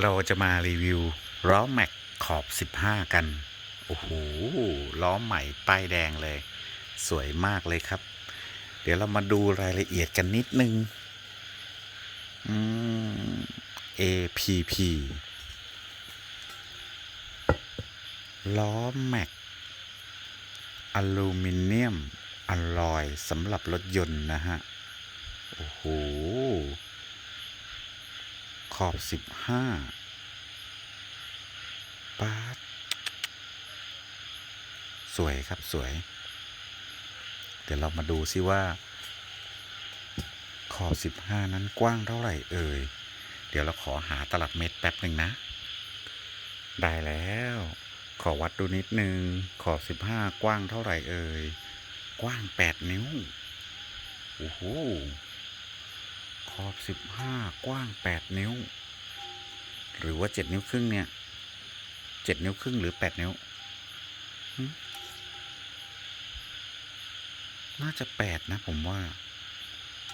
เราจะมารีวิวล้อแม็กขอบ 15 กัน โอ้โห ล้อใหม่ป้ายแดงเลย สวยมากเลยครับ เดี๋ยวเรามาดูรายละเอียดกันนิดนึง อืม APP ล้อแม็กอลูมิเนียมอลลอยสำหรับรถยนต์นะฮะ โอ้โห ขอบสิบห้าปาดสวยครับสวย เดี๋ยวเรามาดูซิว่า ขอบสิบห้านั้นกว้างเท่าไหร่เอ่ย เดี๋ยวเราขอหาตลับเมตรแป๊บหนึ่งนะ ได้แล้ว ขอวัดดูนิดนึง ขอบสิบห้ากว้างเท่าไหร่เอ่ย กว้างแปดนิ้ว โอ้โห ขอบสิบห้ากว้างแปดนิ้ว หรือว่าเจ็ดนิ้วครึ่งเนี่ยเจ็ดนิ้วครึ่งหรือแปดนิ้ว น่าจะแปดนะผมว่า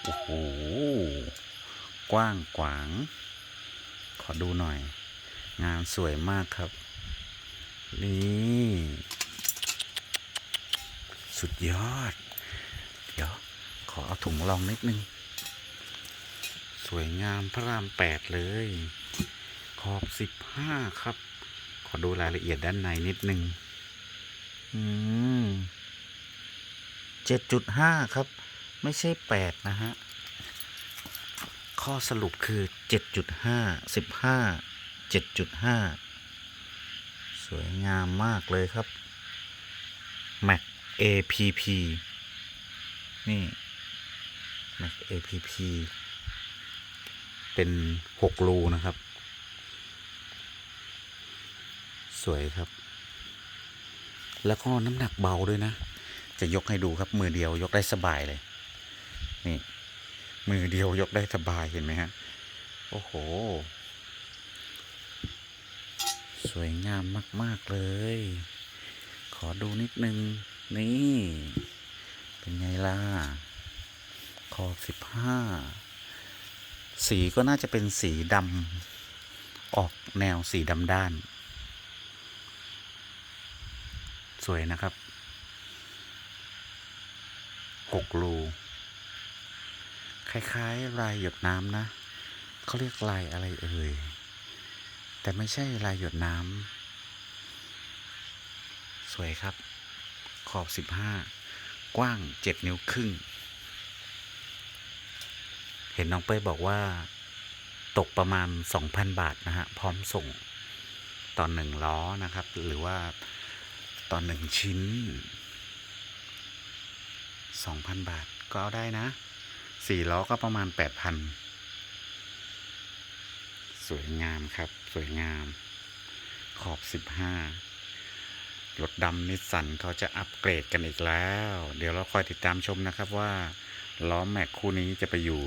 โอ้โห กว้างขวาง ขอดูหน่อย งานสวยมากครับ นี่สุดยอด เดี๋ยว ขอเอาถุงรองนิดนึง วยงามพระรามแปดเลย ขอบสิบห้าครับ ขอดูรายละเอียดด้านในนิดนึงอืมเจ็ดจุดห้าครับ ไม่ใช่แปดนะฮะ ข้อสรุปคือเจ็ดจุดห้าสิบห้าเจ็ดจุดห้าสวยงามมากเลยครับ Mac APP นี่ Mac APP เป็นหกรูนะครับ สวยครับ แล้วก็น้ำหนักเบาด้วยนะ จะยกให้ดูครับมือเดียวยกได้สบายเลย นี่ มือเดียวยกได้สบายเห็นไหมฮะ โอ้โห สวยงามมาก ๆ เลย ขอดูนิดนึง นี่ เป็นไงล่ะขอสิบห้า สีก็น่าจะเป็นสีดำออกแนวสีดำด้าน สวยนะครับหกรูคล้ายๆลายหยดน้ำนะเขาเรียกลายอะไรเอ่ย แต่ไม่ใช่ลายหยดน้ำสวยครับ ขอบสิบห้ากว้างเจ็ดนิ้วครึ่ง เห็นน้องเป้ยบอกว่า ตกประมาณ 2,000 บาทนะฮะ พร้อมส่งตอนหนึ่งล้อนะครับ หรือว่าตอนหนึ่งชิ้น 2,000 บาทก็เอาได้นะสี่ล้อก็ประมาณ 8,000 สวยงามครับ สวยงาม ขอบ 15รถดำนิสสันเขาจะอัปเกรดกันอีกแล้ว เดี๋ยวเราคอยติดตามชมนะครับว่า ล้อแม็กคู่นี้จะไปอยู่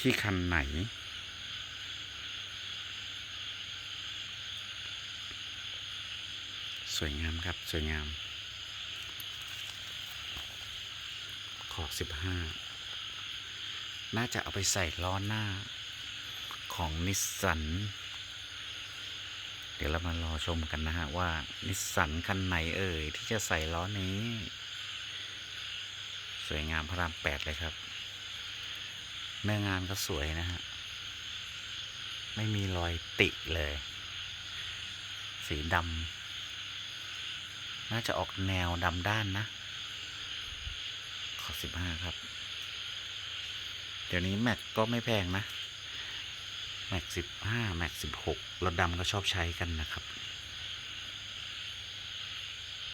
ที่คันไหน สวยงามครับ สวยงาม ขอบสิบห้า น่าจะเอาไปใส่ล้อหน้าของนิสสัน เดี๋ยวเรามารอชมกันนะฮะ ว่านิสสันคันไหนเอ่ย ที่จะใส่ล้อนี้ สวยงามพระรามแปดเลยครับ เนื้องานก็สวยนะฮะ ไม่มีรอยติเลย สีดำน่าจะออกแนวดำด้านนะ ขอสิบห้าครับ เดี๋ยวนี้แม็กก็ไม่แพงนะ แม็กสิบห้าแม็กสิบหกรถดำก็ชอบใช้กันนะครับ